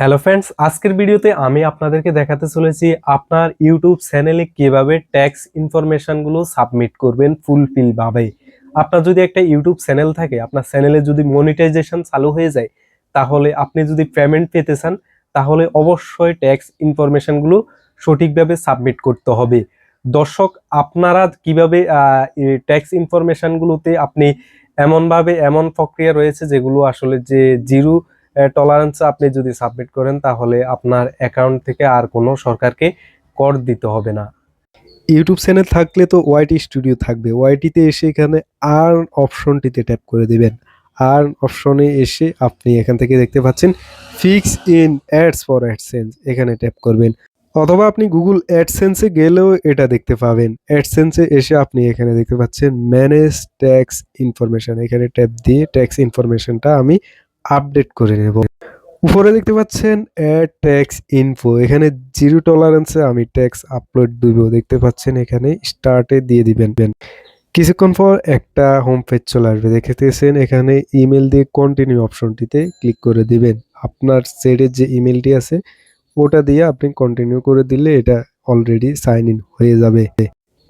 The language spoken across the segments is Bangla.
হ্যালো ফ্রেন্ডস আজকের ভিডিওতে আমি আপনাদেরকে দেখাতে চলেছি আপনার ইউটিউব চ্যানেলে কীভাবে ট্যাক্স ইনফরমেশনগুলো সাবমিট করবেন ফুলফিল ভাবে। আপনার যদি একটা ইউটিউব চ্যানেল থাকে, আপনার চ্যানেলে যদি মনিটাইজেশন চালু হয়ে যায়, তাহলে আপনি যদি পেমেন্ট পেতে চান, তাহলে অবশ্যই ট্যাক্স ইনফরমেশনগুলো সঠিকভাবে সাবমিট করতে হবে। দর্শক, আপনারা কীভাবে ট্যাক্স ইনফরমেশনগুলোতে আপনি এমনভাবে এমন প্রক্রিয়া রয়েছে যেগুলো আসলে যে জিরো টলারেন্স আপনি যদি সাবমিট করেন, তাহলে আপনার অ্যাকাউন্ট থেকে আর কোনো সরকারকে কর দিতে হবে না। ইউটিউব চ্যানেল থাকলে তো ওয়াইটি স্টুডিও থাকবে। ওয়াইটিতে এসে এখানে আর অপশনটিতে ট্যাপ করে দেবেন। আর অপশনে এসে আপনি এখান থেকে দেখতে পাচ্ছেন fix in ads for AdSense এখানে ট্যাপ করবেন। অথবা আপনি গুগল অ্যাডসেন্সে গেলেও এটা দেখতে পাবেন। অ্যাডসেন্সে এসে আপনি এখানে দেখতে পাচ্ছেন ম্যানেজ ট্যাক্স ইনফরমেশন এখানে ট্যাপ দিয়ে ট্যাক্স ইনফরমেশনটা আমি আপডেট করে নেব। উপরে দেখতে পাচ্ছেন অ্যাড ট্যাক্স ইনফো এখানে জিরো টলারেন্সে আমি ট্যাক্স আপলোড দিব। দেখতে পাচ্ছেন এখানে স্টার্টে দিয়ে দিবেন। কিছুক্ষণ পর একটা হোম পেজ চলে আসবে। দেখতেছেন এখানে ইমেল দিয়ে কন্টিনিউ অপশনটিতে ক্লিক করে দিবেন। আপনার সেটের যে ইমেলটি আছে, ওটা দিয়ে আপনি কন্টিনিউ করে দিলে এটা অলরেডি সাইন ইন হয়ে যাবে।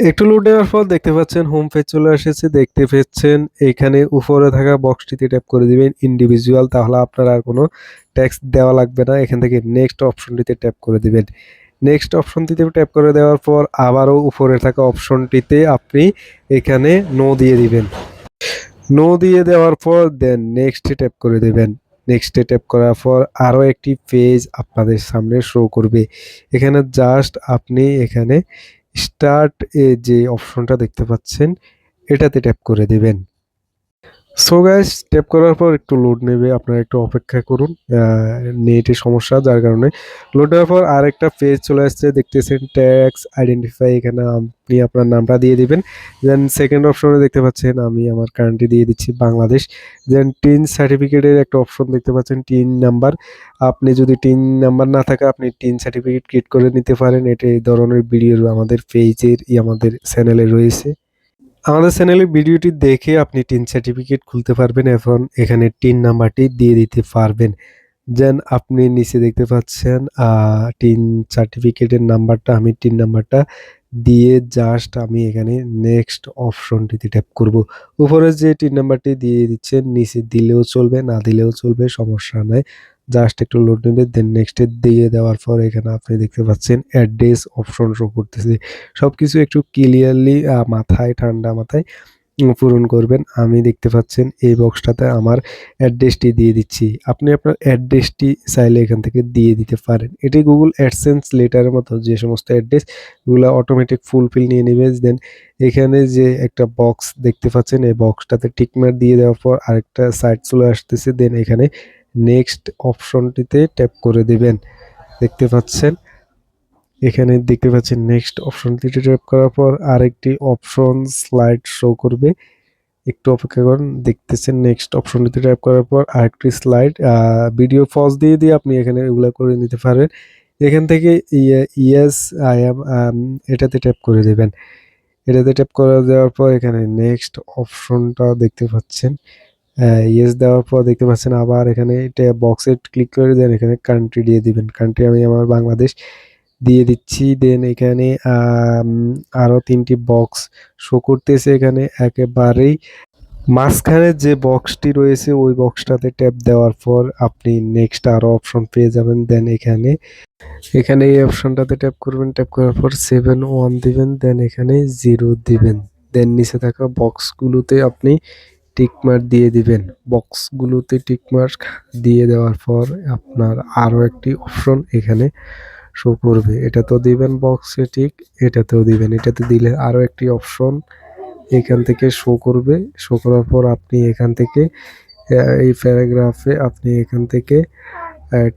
একটু লোড নেওয়ার পর দেখতে পাচ্ছেন হোম পেজ চলে এসেছে। দেখতে পাচ্ছেন এখানে উপরে থাকা বক্সটিতে ট্যাপ করে দিবেন ইন্ডিভিজুয়াল তাহলে আপনার আর কোনো ট্যাক্স দেওয়া লাগবে না। এখান থেকে নেক্সট অপশনটিতে ট্যাপ করে দিবেন। নেক্সট অপশনটিতে ট্যাপ করে দেওয়ার পর আবারও উপরে থাকা অপশনটিতে আপনি এখানে নো দিয়ে দিবেন। নো দিয়ে দেওয়ার পর দেন নেক্সটে ট্যাপ করে দেবেন। নেক্সটে ট্যাপ করার পর আরও একটি পেজ আপনাদের সামনে শো করবে। এখানে জাস্ট আপনি এখানে স্টার্ট এ যে অপশনটা দেখতে পাচ্ছেন এটাতে ট্যাপ করে দিবেন। সো গাইস ট্যাপ করার পর একটু লোড নেবে, আপনারা একটু অপেক্ষা করুন। নেটের সমস্যা, যার কারণে। লোড দেওয়ার পর আরেকটা পেজ চলে আসছে, দেখতেছেন ট্যাক্স আইডেন্টিফাই এখানে আপনি আপনার নামটা দিয়ে দিবেন। দেন সেকেন্ড অপশনে দেখতে পাচ্ছেন, আমি আমার কারেন্টটি দিয়ে দিচ্ছি বাংলাদেশ। দেন টিন সার্টিফিকেটের একটা অপশন দেখতে পাচ্ছেন টিন নাম্বার আপনি যদি টিন নাম্বার না থাকে, আপনি টিন সার্টিফিকেট ক্রিয়েট করে নিতে পারেন। এটা এই ধরনের ভিডিও আমাদের পেজের আমাদের চ্যানেলে রয়েছে। আমাদের চ্যানেলে ভিডিওটি দেখে আপনি টিন সার্টিফিকেট খুলতে পারবেন এখন এখানে টিন নাম্বারটি দিয়ে দিতে পারবেন। দেন আপনি নিচে দেখতে পাচ্ছেন টিন সার্টিফিকেটের নাম্বারটা, আমি টিন নাম্বারটা দিয়ে জাস্ট আমি এখানে নেক্সট অপশনটিতে ট্যাপ করব। উপরে যে টিন নাম্বারটি দিয়ে দিচ্ছেন, নিচে দিলেও চলবে, না দিলেও চলবে, সমস্যা নাই। জাস্ট একটু লোড নেবে দেন নেক্সটে দিয়ে দেওয়ার পর এখানে আপনি দেখতে পাচ্ছেন অ্যাড্রেস অপশন শো করতেছে। সব কিছু একটু ক্লিয়ারলি মাথায়, ঠান্ডা মাথায় পূরণ করবেন। আমি দেখতে পাচ্ছেন এই বক্সটাতে আমার অ্যাড্রেসটি দিয়ে দিচ্ছি। আপনি আপনার অ্যাড্রেসটি চাইলে এখান থেকে দিয়ে দিতে পারেন। এটি গুগল অ্যাডসেন্স লেটারের মতো যে সমস্ত অ্যাড্রেস এগুলো অটোমেটিক ফুলফিল নিয়ে নেবে। দেন এখানে যে একটা বক্স দেখতে পাচ্ছেন, এই বক্সটাতে টিকমার দিয়ে দেওয়ার পর আরেকটা সাইট চলে আসতেছে। দেন এখানে নেক্সট অপশনটিতে ট্যাপ করে দেবেন। দেখতে পাচ্ছেন? এখানে দেখতে পাচ্ছেন নেক্সট অপশনটিতে ট্যাপ করার পর আরেকটি অপশন স্লাইড শো করবে। একটু অপেক্ষা করুন, দেখতেছেন নেক্সট অপশনটিতে ট্যাপ করার পর আরেকটি স্লাইড ভিডিও ফজ দিয়ে দিয়ে আপনি এখানে এগুলো করে নিতে পারবেন এখান থেকে ইয়েস আই এম এটাতে ট্যাপ করে দেবেন। এটাতে ট্যাপ করে দেওয়ার পর এখানে নেক্সট অপশনটা দেখতে পাচ্ছেন। ইয়েস দেওয়ার পর দেখতে পাচ্ছেন আবার এখানে এটা বক্সে ক্লিক করে দেন, এখানে কান্ট্রি দিয়ে দিবেন। কান্ট্রি আমি আমার বাংলাদেশ দিয়ে দিচ্ছি। দেন এখানে আরও তিনটি বক্স শো করতেছে এখানে। একেবারেই মাঝখানে যে বক্সটি রয়েছে, ওই বক্সটাতে ট্যাপ দেওয়ার পর আপনি নেক্সট আরও অপশন পেয়ে যাবেন। দেন এখানে এখানে এই অপশনটাতে ট্যাপ করবেন। ট্যাপ করার পর সেভেন ওয়ান দিবেন। দেন এখানে জিরো দিবেন। দেন নিচে থাকা বক্সগুলোতে আপনি টিকমার্ক দিয়ে দিবেন। বক্সগুলোতে টিকমার্ক দিয়ে দেওয়ার পর আপনার আরও একটি অপশন এখানে শো করবে। এটাতেও দিবেন বক্সে ঠিক এটাতেও দিবেন। এটাতে দিলে আরও একটি অপশন এখান থেকে শো করবে। শো করার পর আপনি এখান থেকে এই প্যারাগ্রাফে আপনি এখান থেকে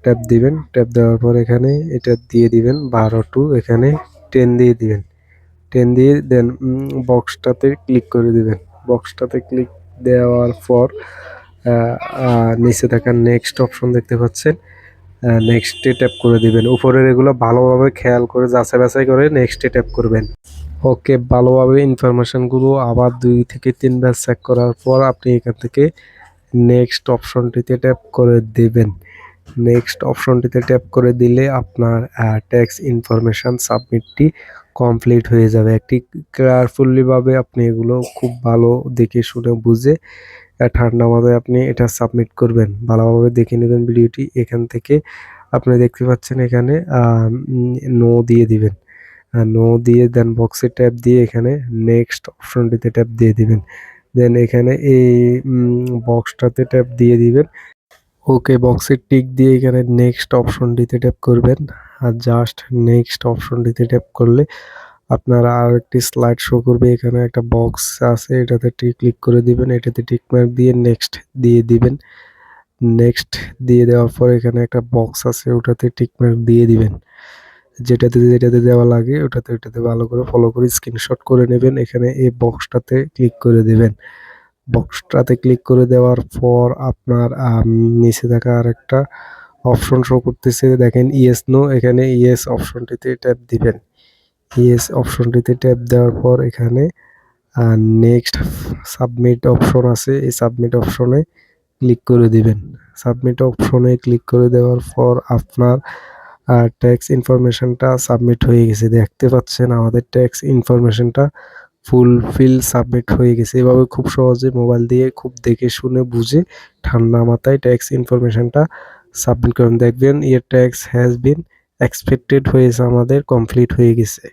ট্যাপ দিবেন। ট্যাপ দেওয়ার পর এখানে এটা দিয়ে দিবেন বারো টু, এখানে টেন দিয়ে দিবেন। টেন দিয়ে দেন বক্সটাতে ক্লিক করে দিবেন। বক্সটাতে ক্লিক দেওয়ার পর নিচে থাকা নেক্সট অপশন দেখতে পাচ্ছেন। নেক্সটে ট্যাপ করে দিবেন। উপরের এগুলো ভালোভাবে খেয়াল করে যাচাই বাছাই করে নেক্সটে ট্যাপ করবেন। ওকে ভালোভাবে ইনফরমেশনগুলো আবার দুই থেকে তিনবার চেক করার পর আপনি এখান থেকে নেক্সট অপশনটিতে ট্যাপ করে দেবেন। নেক্সট অপশনটিতে ট্যাপ করে দিলে আপনার ট্যাক্স ইনফরমেশন সাবমিটটি কমপ্লিট হয়ে যাবে। একটি কেয়ারফুলি ভাবে আপনি এগুলো খুব ভালো দেখে শুনে বুঝে ঠান্ডা মাথায় আপনি এটা সাবমিট করবেন। ভালোভাবে দেখে নেবেন ভিডিওটি। এখান থেকে আপনি দেখতে পাচ্ছেন এখানে নো দিয়ে দিবেন। নো দিয়ে দেন বক্সে ট্যাপ দিয়ে এখানে নেক্সট অপশনটিতে ট্যাপ দিয়ে দিবেন। দেন এখানে এই বক্সটাতে ট্যাপ দিয়ে দিবেন। ওকে বক্সের টিক দিয়ে এখানে নেক্সট অপশনটিতে ট্যাপ করবেন। আর জাস্ট নেক্সট অপশনটিতে ট্যাপ করলে আপনার আর একটি স্লাইড শো করবে। এখানে একটা বক্স আছে, এটাতে ক্লিক করে দিবেন, এটাতে টিক মার্ক দিয়ে নেক্সট দিয়ে দিবেন। নেক্সট দিয়ে দেওয়ার পর এখানে একটা বক্স আছে, ওটাতে টিক মার্ক দিয়ে দিবেন। যেটাতে যেটাতে দেওয়া লাগে, ওটাতে ওটাতে ভালো করে ফলো করে স্ক্রিনশট করে নেবেন। এখানে এই বক্সটাতে ক্লিক করে দেবেন। বক্সটাতে ক্লিক করে দেওয়ার পর আপনার নিচে থাকা আরেকটা অপশন শো করতেছে, দেখেন ইয়েস নো এখানে ইয়েস অপশনটিতে ট্যাপ দিবেন। ইয়েস অপশনটিতে ট্যাপ দেওয়ার পর এখানে নেক্সট সাবমিট অপশন আছে, এই সাবমিট অপশনে ক্লিক করে দিবেন। সাবমিট অপশনে ক্লিক করে দেওয়ার পর আপনার ট্যাক্স ইনফরমেশনটা সাবমিট হয়ে গেছে। দেখতে পাচ্ছেন আমাদের ট্যাক্স ইনফরমেশনটা ফুলফিল সাবমিট হয়ে গেছে। এভাবে খুব সহজে মোবাইল দিয়ে খুব দেখে শুনে বুঝে ঠান্ডা মাথায় ট্যাক্স ইনফরমেশনটা সাবমিট করুন দেখবেন year tax has been expected হয়েছে আমাদের কমপ্লিট হয়ে গেছে।